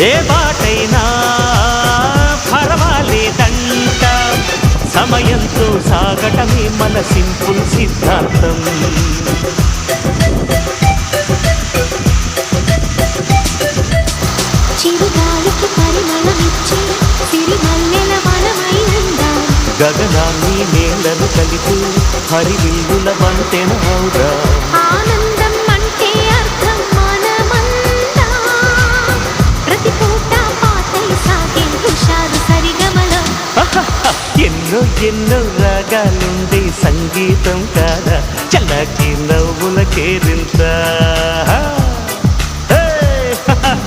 ఏ బాటైనా పర్వాలేదంట. సమయంతో సాగటమే మన సింపుల్ సిద్ధాంతం. చిరుగాలికి పరిమళమిచ్చే సిరిమల్లెల వనమై ఉందాం గగనాన్ని నేలను కలిపి హరివిల్లుల వంతెన అవుదా? ఎన్నో ఎన్నో రాగాలుండే సంగీతం కాదా? చల్లకి నవ్వుల